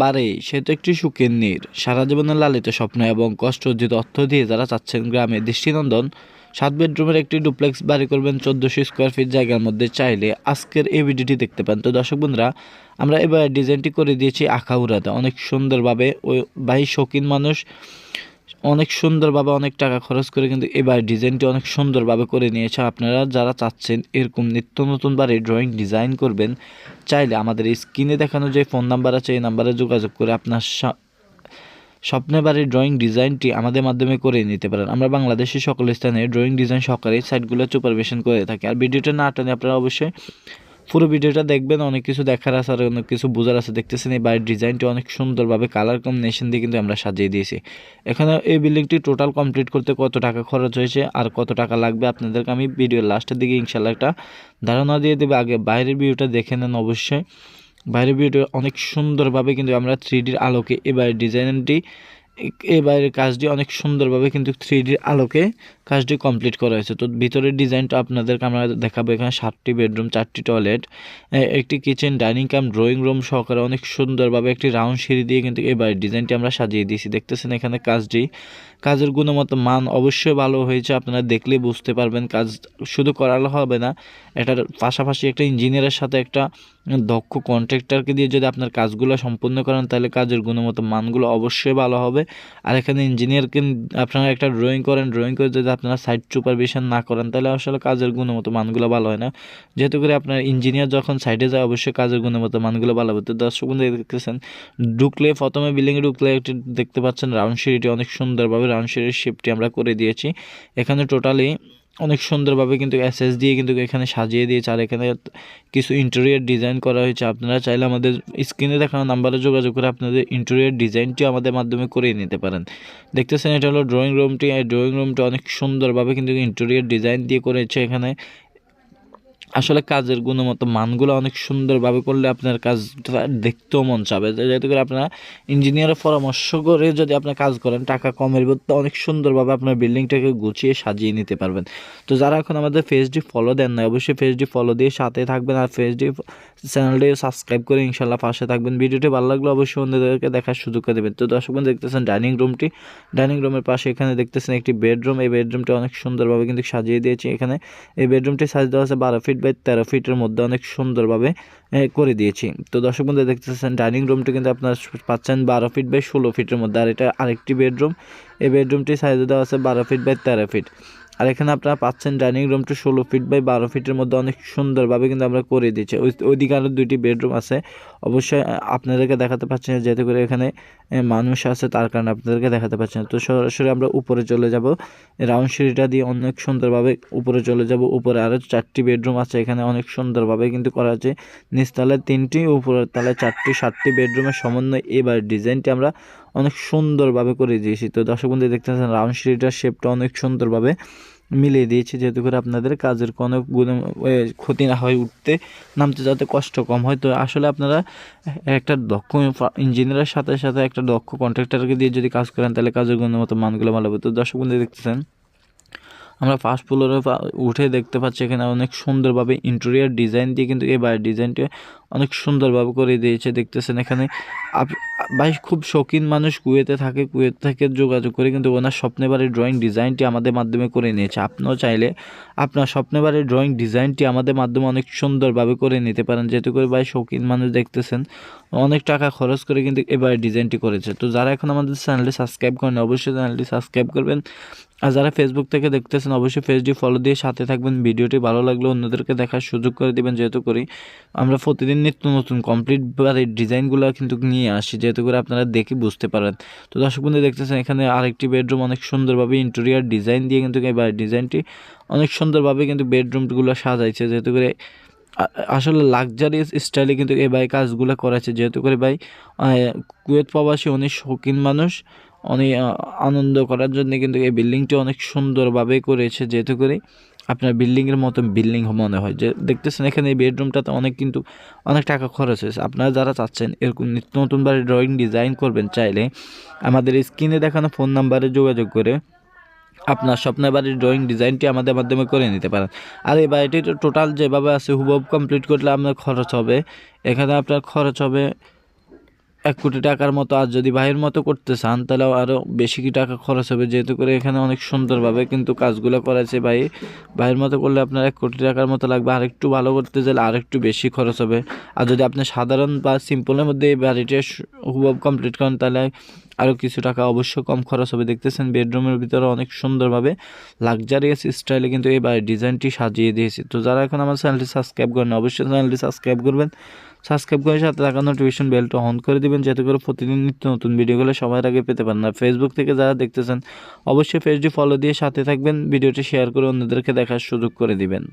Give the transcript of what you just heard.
বাড়ে, সে তো একটি নীর। সারা জীবনের লালিত স্বপ্ন এবং কষ্ট অর্জিত অর্থ দিয়ে যারা চাচ্ছেন গ্রামে দৃষ্টিনন্দন, সাত বেডরুমের একটি ডুপ্লেক্স বাড়ি করবেন চোদ্দোশো স্কোয়ার ফিট জায়গার মধ্যে। চাইলে আজকের এই ভিডিওটি দেখতে পান। তো দর্শক বন্ধুরা, আমরা এবার ডিজাইনটি করে দিয়েছি আখাউড়াতে। অনেক সুন্দরভাবে ওই বাহির শৌখিন মানুষ অনেক সুন্দরভাবে অনেক টাকা খরচ করে কিন্তু এবার ডিজাইনটি অনেক সুন্দরভাবে করে নিয়েছে। আপনারা যারা চাচ্ছেন এরকম নিত্য নতুন বাড়ির ড্রয়িং ডিজাইন করবেন, চাইলে আমাদের স্ক্রিনে দেখানো যে ফোন নাম্বার আছে, এই নাম্বারে যোগাযোগ করে আপনার সা- স্বপ্নের বাড়ির ড্রয়িং ডিজাইনটি আমাদের মাধ্যমে করে নিতে পারেন। আমরা বাংলাদেশের সকল স্থানে ড্রয়িং ডিজাইন সহকারে সাইটগুলো সুপারভিশন করে থাকি। আর ভিডিওটা না টানে আপনারা অবশ্যই পুরো ভিডিওটা দেখবেন, অনেক কিছু দেখার আছে আর অনেক কিছু বোঝার আছে। দেখতেছেন এই বাড়ির ডিজাইনটি অনেক সুন্দরভাবে কালার কম্বিনেশন দিয়ে কিন্তু আমরা সাজিয়ে দিয়েছি। এখানে এই বিল্ডিংটি টোটাল কমপ্লিট করতে কত টাকা খরচ হয়েছে আর কত টাকা লাগবে আপনাদেরকে আমি ভিডিওর লাস্টের দিকে ইনশাল্লাহ একটা ধারণা দিয়ে দেবে। আগে বাইরের ভিউটা দেখে নেন অবশ্যই। বাইরের ভিউটা অনেক সুন্দরভাবে কিন্তু আমরা থ্রি ডির আলোকে এবার ডিজাইনটি এই বাইরের কাজটি অনেক সুন্দরভাবে কিন্তু থ্রি ডির আলোকে কাজটি কমপ্লিট করা হয়েছে। তো ভিতরের ডিজাইনটা আপনাদেরকে আমরা দেখাবো। এখানে সাতটি বেডরুম, চারটি টয়লেট একটি kitchen, dining cum, drawing room সহকারে অনেক সুন্দরভাবে একটি রাউন্ড সিঁড়ি দিয়ে কিন্তু এই বাড়ির ডিজাইনটি আমরা সাজিয়ে দিয়েছি। দেখতেছেন এখানে কাজটি, কাজের গুণগত মান অবশ্যই ভালো হয়েছে। আপনারা দেখলে বুঝতে পারবেন কাজ শুধু করালে হবে না, এটার পাশাপাশি একটা ইঞ্জিনিয়ারের সাথে একটা দক্ষ কন্ট্রাক্টরকে দিয়ে যদি আপনার কাজগুলো সম্পূর্ণ করেন, তাহলে কাজের গুণগত মানগুলো অবশ্যই ভালো হবে। আর এখানে ইঞ্জিনিয়ারকে আপনারা একটা ড্রয়িং করেন ড্রয়িং করে যদি আপনারা সাইট সুপারভিশন না করেন, তাহলে আসলে কাজের গুণগত মানগুলো ভালো হয় না। যেহেতু করে আপনার ইঞ্জিনিয়ার যখন সাইডে যায়, অবশ্যই কাজের গুণগত মানগুলো ভালো হবে। তো দর্শক বন্ধু, দেখতেছেন, ঢুকলে, প্রথমে বিল্ডিংয়ে ঢুকলে একটি দেখতে পাচ্ছেন রাউন্ড সিঁড়িটি অনেক সুন্দরভাবে রাউন্ড সিঁড়ির শেপটি আমরা করে দিয়েছি। এখানে টোটালি অনেক সুন্দরভাবে কিন্তু অ্যাসেস দিয়ে কিন্তু এখানে সাজিয়ে দিয়েছে। আর এখানে কিছু ইন্টেরিয়ার ডিজাইন করা হয়েছে। আপনারা চাইলে আমাদের স্ক্রিনে দেখানো নাম্বারে যোগাযোগ করে আপনাদের ইন্টেরিয়ার ডিজাইনটি আমাদের মাধ্যমে করে নিতে পারেন। দেখতেছেন, এটা হলো ড্রয়িং রুমটি এই ড্রয়িং রুমটি অনেক সুন্দরভাবে কিন্তু ইন্টেরিয়ার ডিজাইন দিয়ে করেছে এখানে। আসলে কাজের গুণমত মানগুলো অনেক সুন্দরভাবে করলে আপনার কাজ দেখতেও মন চাবে। যেহেতু করে আপনারা ইঞ্জিনিয়ারের পরামর্শ করে যদি আপনার কাজ করেন, টাকা কমের মধ্যে অনেক সুন্দরভাবে আপনার বিল্ডিংটাকে গুছিয়ে সাজিয়ে নিতে পারবেন। তো যারা এখন আমাদের ফেসডি ফলো দেন না অবশ্যই ফেসডি ফলো দিয়ে সাথে থাকবেন আর ফেসডি চ্যানেলটি সাবস্ক্রাইব করে ইনশাল্লাহ পাশে থাকবেন। ভিডিওটি ভালো লাগলে অবশ্যই অন্যদেরকে দেখার সুযোগ করে দেবেন। তো দর্শক দেখতেছেন ডাইনিং রুমটি ডাইনিং রুমের পাশে এখানে দেখতেছেন একটি বেডরুম এই বেডরুমটি অনেক সুন্দরভাবে কিন্তু সাজিয়ে দিয়েছি। এখানে এই বেডরুমটি সাইজ দেওয়া আছে বারো ফিট বাই তেরো ফিটের মধ্যে অনেক সুন্দরভাবে করে দিয়েছি। তো দর্শক বন্ধু দেখতেছেন, ডাইনিং রুমটি কিন্তু আপনার পাচ্ছেন বারো ফিট বাই ষোলো ফিটের মধ্যে। আর এটা আরেকটি বেডরুম। এই বেডরুমটি সাইজ দেওয়া আছে বারো ফিট বাই তেরো ফিট। আর এখানে আপনারা পাচ্ছেন ডাইনিং রুমটি ষোলো ফিট বাই বারো ফিটের মধ্যে অনেক সুন্দরভাবে কিন্তু আমরা করে দিয়েছি। ওই ওইদিকে আরও দুইটি বেডরুম আছে। অবশ্যই আপনাদেরকে দেখাতে পাচ্ছি না, যেহেতু করে এখানে মানুষ আছে, তার কারণে আপনাদেরকে দেখাতে পাচ্ছি না। তো সরাসরি আমরা উপরে চলে যাব। রাউন্ড সিঁড়িটা দিয়ে অনেক সুন্দরভাবে উপরে চলে যাব। উপরে আরও চারটি বেডরুম আছে, এখানে অনেক সুন্দরভাবে কিন্তু করা আছে। নিচতলায় তিনটি, উপরের তলায় চারটি, সাতটি বেডরুমের সমন্বয় এবার ডিজাইনটি আমরা অনেক সুন্দরভাবে করে দিয়েছি। তো দর্শক বন্ধু দেখতেছেন রাউন্ড সিঁড়িটার শেপটা অনেক সুন্দরভাবে মিলিয়ে দিয়েছি, যেহেতু করে আপনাদের কাজের কোনো গুণ- ক্ষতি না হয় উঠতে, নামতে যাতে কষ্ট কম হয়। তো আসলে আপনারা একটা দক্ষ ইঞ্জিনিয়ারের সাথে সাথে একটা দক্ষ কন্ট্রাক্টরকে দিয়ে যদি কাজ করেন, তাহলে কাজের গুণগত মানগুলো ভালো হবে। তো দর্শক বন্ধু দেখতেছেন আমরা ফার্স্ট ফ্লোরে উঠে দেখতে পাচ্ছি এখানে অনেক সুন্দরভাবে ইন্টেরিয়ার ডিজাইন দিয়ে কিন্তু এই ডিজাইনটি অনেক সুন্দরভাবে করে দিয়েছে, দেখতেছেন এখানে। ভাই খুব শৌখিন মানুষ, কুয়েতে থাকে, কুয়েত থেকে যোগাযোগ করে কিন্তু ওনার স্বপ্নে বাড়ির ড্রয়িং ডিজাইনটি আমাদের মাধ্যমে করে নিয়েছে। আপনিও চাইলে আপনার স্বপ্নে বাড়ির ড্রয়িং ডিজাইনটি আমাদের মাধ্যমে অনেক সুন্দরভাবে করে নিতে পারেন, যেহেতু করে ভাই শৌখিন মানুষ দেখতেছেন। অনেক টাকা খরচ করে কিন্তু এবার ডিজাইনটি করেছে। তো যারা এখন আমাদের চ্যানেলটি সাবস্ক্রাইব করেন অবশ্যই চ্যানেলটি সাবস্ক্রাইব করবেন। আর যারা ফেসবুক থেকে দেখতেছেন, অবশ্যই ফেসডি ফলো দিয়ে সাথে থাকবেন। ভিডিওটি ভালো লাগলে অন্যদেরকে দেখার সুযোগ করে দিবেন, যেহেতু করি আমরা প্রতিদিন নিত্য নতুন কমপ্লিট বাড়ির ডিজাইনগুলো কিন্তু নিয়ে আসি, যেহেতু করে আপনারা দেখে বুঝতে পারেন তো দর্শক বন্ধু, দেখতেছেন এখানে আরেকটি বেডরুম অনেক সুন্দরভাবে ইন্টেরিয়ার ডিজাইন দিয়ে কিন্তু এই বাড়ির ডিজাইনটি অনেক সুন্দরভাবে কিন্তু বেডরুমগুলো সাজাইছে, যেহেতু করে আসলে লাক্সারিয়াস স্টাইলে কিন্তু এই ভাই কাজগুলো করেছে যেহেতু করে ভাই কুয়েত প্রবাসী অনেক শৌখিন মানুষ অনেক আনন্দ করার জন্য কিন্তু এই বিল্ডিংটি অনেক সুন্দরভাবে করেছে, যেহেতু করে আপনার বিল্ডিংয়ের মতো বিল্ডিং মনে হয় যে দেখতেছেন এখানে এই বেডরুমটাতে অনেক কিন্তু অনেক টাকা খরচ হয়েছে। আপনারা যারা চাচ্ছেন এরকম নিত্য নতুন বাড়ি ড্রয়িং ডিজাইন করবেন চাইলে আমাদের স্ক্রিনে দেখানো ফোন নাম্বারে যোগাযোগ করে আপনার স্বপ্নের বাড়ির ড্রয়িং ডিজাইনটি আমাদের মাধ্যমে করে নিতে পারেন। আর এই বাড়িটি টোটাল যেভাবে আছে হুবহু কমপ্লিট করলে আপনার খরচ হবে। এখানে আপনার খরচ হবে এক কোটি টাকার মতো আর যদি ভাইয়ের মতো করতে চান তাহলে আরও বেশি কি টাকা খরচ হবে? যেহেতু করে এখানে অনেক সুন্দরভাবে কিন্তু কাজগুলো করেছে ভাই। ভাইয়ের মতো করলে আপনার এক কোটি টাকার মতো লাগবে। আর একটু ভালো করতে গেলে আর একটু বেশি খরচ হবে। আর যদি আপনি সাধারণ বা সিম্পলের মধ্যে এই বাড়িটা কমপ্লিট করেন, তাহলে আরও কিছু টাকা অবশ্য কম খরচ হবে। দেখতেছেন বেডরুমের ভিতরে অনেক সুন্দরভাবে লাক্সারিয়াস স্টাইলে কিন্তু এই বাড়ির ডিজাইনটি সাজিয়ে দিয়েছি। তো যারা এখন আমার চ্যানেলটি সাবস্ক্রাইব করেন অবশ্যই চ্যানেলটি সাবস্ক্রাইব করবেন। সাবস্ক্রাইব করে সাথে থাকা নোটিফিকেশন বেলটা অন করে দিবেন, যাতে করে প্রতিদিন নিত্য নতুন ভিডিওগুলো সবার আগে পেতে পারেন। আর ফেসবুক থেকে যারা দেখতেছেন, অবশ্যই পেজটি ফলো দিয়ে সাথে থাকবেন ভিডিওটি শেয়ার করে অন্যদেরকে দেখার সুযোগ করে দিবেন।